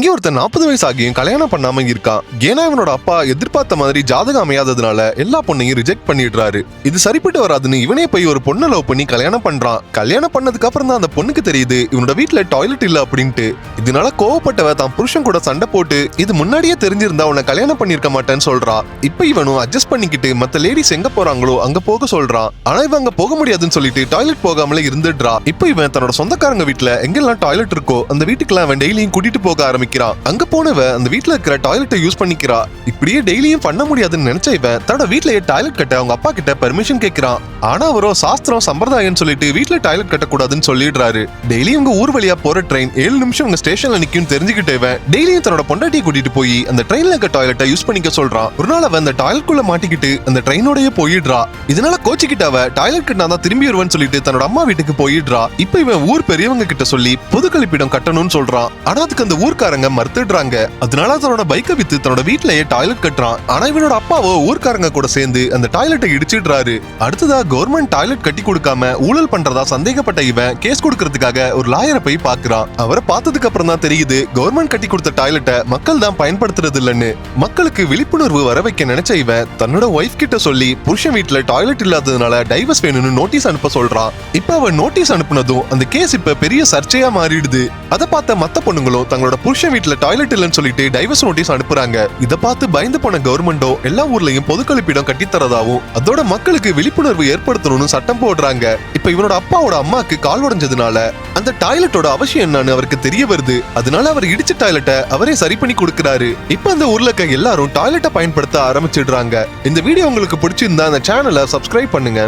இங்க ஒருத்தன் நாற்பது வயசு ஆகியும் கல்யாணம் பண்ணாம இருக்கான் ஏன்னா இவனோட அப்பா எதிர்பார்த்த மாதிரி ஜாதகம் அமையாததுனால எல்லா பொண்ணையும் ரிஜெக்ட் பண்ணிடுறாரு. இது சரிப்பட்டு வராதுன்னு இவனே போய் ஒரு பொண்ணை லவ் பண்ணி கல்யாணம் பண்றான். கல்யாணம் பண்ணதுக்கு அப்புறம் தான் அந்த பொண்ணுக்கு தெரியுது இவனோட வீட்டுல டாய்லெட் இல்ல அப்படின்ட்டு. இதனால கோவப்பட்டவ தான் புருஷன் கூட சண்டை போட்டு இது முன்னாடியே தெரிஞ்சிருந்தா உன்னை கல்யாணம் பண்ணிருக்க மாட்டேன்னு சொல்றா. இப்ப இவனும் அட்ஜஸ்ட் பண்ணிக்கிட்டு மத்த லேடிஸ் எங்க போறாங்களோ அங்க போக சொல்றான் ஆனா இவன் அங்க போக முடியாதுன்னு சொல்லிட்டு டாய்லெட் போகாமலே இருந்துடுறா. இப்ப இவன் தன்னோட சொந்தக்காரங்க வீட்டுல எங்கெல்லாம் டாய்லெட் இருக்கோ அந்த வீட்டுக்குலாம் அவன் டெய்லியும் கூட்டிட்டு போக ஆரம்பிக்கிறான் அங்க போனவ அந்த வீட்ல இருக்கிற டாய்லெட்டை யூஸ் பண்ணிக்கிறா. இப்படியே டெய்லியும் பண்ண முடியாதுன்னு நினைச்ச இவன் தன்னோட வீட்லயே டாய்லெட் கட்ட அவங்க அப்பா கிட்ட பெர்மிஷன் கேட்கிறான் ஆனா அவரோ சாஸ்திரம் சம்பிரதாயம் சொல்லிட்டு வீட்டுல டாய்லெட் கட்டக்கூடாதுன்னு சொல்லிடுறாரு. டெய்லியும் இவங்க ஊர் வழியா போற ட்ரெயின் ஏழு நிமிஷம் உங்க ஸ்டேஷன்ல நிக்கும் தெரிஞ்சுக்கிட்டு இவன் டெய்லியும் தன்னோட பொண்டாட்டியை கூட்டிட்டு போய் அந்த ட்ரெயின்ல இருக்க டாய்லெட்டை யூஸ் பண்ணிக்க சொல்றான். ஒரு நாள் அவன் அந்த டாய்லெட் குள்ள மாட்டிக்கிட்டு அந்த ட்ரெயினோடய போயிடுறா. இதனால கோச்சிக்கிட்ட அவ டாய்லெட் கட்டினா தான் திரும்பி வருவேன்னு சொல்லிட்டு தன்னோட அம்மா வீட்டுக்கு போயிடுறா. இப்ப இவன் ஊர் பெரியவங்க கிட்ட சொல்லி பொது கழிப்பிடம் கட்டணும்னு சொல்றான். ஆனா அதுக்கு அந்த ஊர்க்காரங்க மறுத்துடுறாங்க. அதனால தன்னோட பைக்கை வித்து தன்னோட வீட்லயே டாய்லெட் கட்டுறான். ஆனா இவனோட அப்பாவோ ஊர்க்காரங்க கூட சேர்ந்து அந்த டாய்லெட்டை இடிச்சிடுறாரு. அடுத்ததா கவர்மெண்ட் டாய்லெட் கட்டி கொடுக்காம ஊழல் பண்றதா சந்தேகப்பட்ட இவன் கேஸ் கொடுக்கறதுக்காக ஒரு லாயரை போய் பாக்குறான் அவரை பார்த்ததுக்கு அப்புறம் தான் தெரியுது கவர்மெண்ட் கட்டி கொடுத்த டாய்லெட்டை மக்கள் தான் பயன்படுத்துறது இல்லைன்னு. மக்களுக்கு விழிப்புணர்வு வர வைக்க நினைச்ச இவன் தன்னோட ஒய்ஃப் கிட்ட சொல்லி புருஷன் வீட்டுல டாய்லெட் இல்லாததுனால டைவர்ஸ் வேணும்னு நோட்டீஸ் அனுப்ப சொல்றான். இப்ப அவன் நோட்டீஸ் அனுப்புனதும் அந்த கேஸ் இப்ப பெரிய சர்ச்சையா மாறிடுது. அதை பார்த்த மத்த பொண்ணுங்களும் தங்களோட புருஷன் வீட்ல டாய்லெட் இல்லைன்னு சொல்லிட்டு டைவர்ஸ் நோட்டீஸ் அனுப்புறாங்க. இதை பார்த்து பயந்து போன கவர்மெண்டோ எல்லா ஊர்லயும் பொது கழிப்பிடம் கட்டித்தரதாவும் அதோட மக்களுக்கு விழிப்புணர்வு ஏற்படுத்தணும்னு சட்டம் போடுறாங்க. இப்ப இவனோட அப்பாவோட அம்மாக்கு கால் உடைஞ்சதுனால அந்த டாய்லெட்டோட அவசியம் என்னன்னு அவருக்கு தெரிய வருது. அதனால அவர் இடிச்ச டாய்லெட்டை அவரே சரி பண்ணி கொடுக்கிறாரு. இப்ப அந்த ஊர்ல இருக்க எல்லாரும் டாய்லெட்டை பயன்படுத்த ஆரம்பிச்சிடுறாங்க. இந்த வீடியோ உங்களுக்கு பிடிச்சிருந்தா அந்த சேனலை சப்ஸ்கிரைப் பண்ணுங்க.